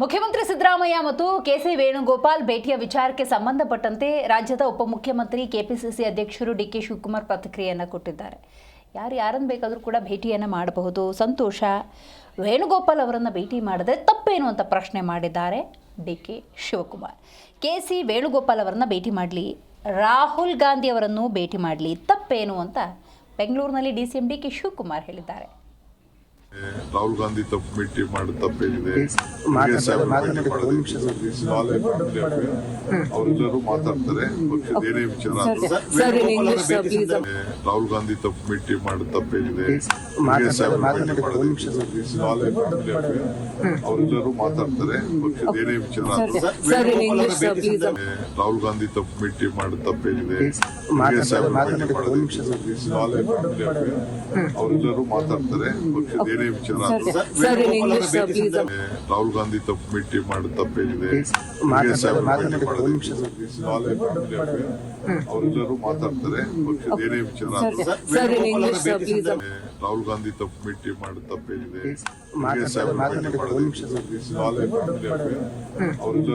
ಮುಖ್ಯಮಂತ್ರಿ ಸಿದ್ದರಾಮಯ್ಯ ಮತ್ತು ಕೆಸಿ ವೇಣುಗೋಪಾಲ್ ಭೇಟಿಯ ವಿಚಾರಕ್ಕೆ ಸಂಬಂಧಪಟ್ಟಂತೆ ರಾಜ್ಯದ ಉಪಮುಖ್ಯಮಂತ್ರಿ ಕೆಪಿಸಿಸಿ ಅಧ್ಯಕ್ಷರು ಡಿ ಕೆ ಶಿವಕುಮಾರ್ ಪ್ರತಿಕ್ರಿಯೆಯನ್ನು ಕೊಟ್ಟಿದ್ದಾರೆ. ಯಾರು ಯಾರನ್ನು ಬೇಕಾದರೂ ಕೂಡ ಭೇಟಿಯನ್ನು ಮಾಡಬಹುದು. ಸಂತೋಷ, ವೇಣುಗೋಪಾಲ್ ಅವರನ್ನು ಭೇಟಿ ಮಾಡಿದ್ರೆ ತಪ್ಪೇನು ಅಂತ ಪ್ರಶ್ನೆ ಮಾಡಿದ್ದಾರೆ D K Shivakumar. K C Venugopal ಅವರನ್ನು ಭೇಟಿ ಮಾಡಲಿ, ರಾಹುಲ್ ಗಾಂಧಿ ಅವರನ್ನು ಭೇಟಿ ಮಾಡಲಿ ತಪ್ಪೇನು ಅಂತ ಬೆಂಗಳೂರಿನಲ್ಲಿ D C M D K Shivakumar ಹೇಳಿದ್ದಾರೆ. ರಾಹುಲ್ ಗಾಂಧಿ ತಪ್ಪು ಭೇಟಿ ಮಾಡಿ ತಪ್ಪೇನಿದೆ ಮಾತಾಡ್ತಾರೆ, ಖರ್ಗೆ ಸಾಹೇಬ್ರು ಮಾತನಾಡಿ ಭೇಟಿ ಒಂದು ನಿಮಿಷ ಮಾಡೋದು this is all a family affair. ಅವರೆಲ್ಲರೂ ಮಾತಾಡ್ತಾರೆ ಪಕ್ಷದ ಏನೇ ವಿಚಾರ ಆದ್ರೂ. Sir, in English, sir, please. Rahul Gandhi ತಪ್ಪು ಭೇಟಿ ಮಾಡಿ ತಪ್ಪೇನಿದೆ ಮಾತಾಡ್ತಾರೆ, ಖರ್ಗೆ ಸಾಹೇಬ್ರು ಭೇಟಿ ಮಾತನಾಡಿ ಒಂದು ಮಾಡೋದು ನಿಮಿಷ this is all a family affair. ಅವರೆಲ್ಲರೂ ಮಾತಾಡ್ತಾರೆ ಪಕ್ಷದ ಏನೇ ವಿಚಾರ ಆದ್ರೂ. Sir, in English, sir, please. Rahul Gandhi ತಪ್ಪು ಭೇಟಿ ಮಾಡಿ ತಪ್ಪೇನಿದೆ ಖರ್ಗೆ ಮಾತಾಡ್ತಾರೆ, ಸಾಹೇಬ್ರು ಭೇಟಿ ಮಾತನಾಡಿ ಒಂದು ಮಾಡೋದು ನಿಮಿಷ this is all a family affair. ಅವರೆಲ್ಲರೂ ಮಾತಾಡ್ತಾರೆ ಪಕ್ಷದ ಏನೇ ವಿಚಾರ ರಾಹುಲ್ ಗಾಂಧಿ ತಪ್ಪು ಭೇಟಿ ಮಾಡಿದ ತಪ್ಪೇನಿದೆ. ಅವರೆಲ್ಲರೂ ಮಾತಾಡ್ತಾರೆ. ಪಕ್ಷದ ಏನೇ ವಿಚಾರ. ರಾಹುಲ್ ಗಾಂಧಿ ತಪ್ಪು ಭೇಟಿ ಮಾಡಿದ ತಪ್ಪೇನಿದೆ. ಅವರೆಲ್ಲರೂ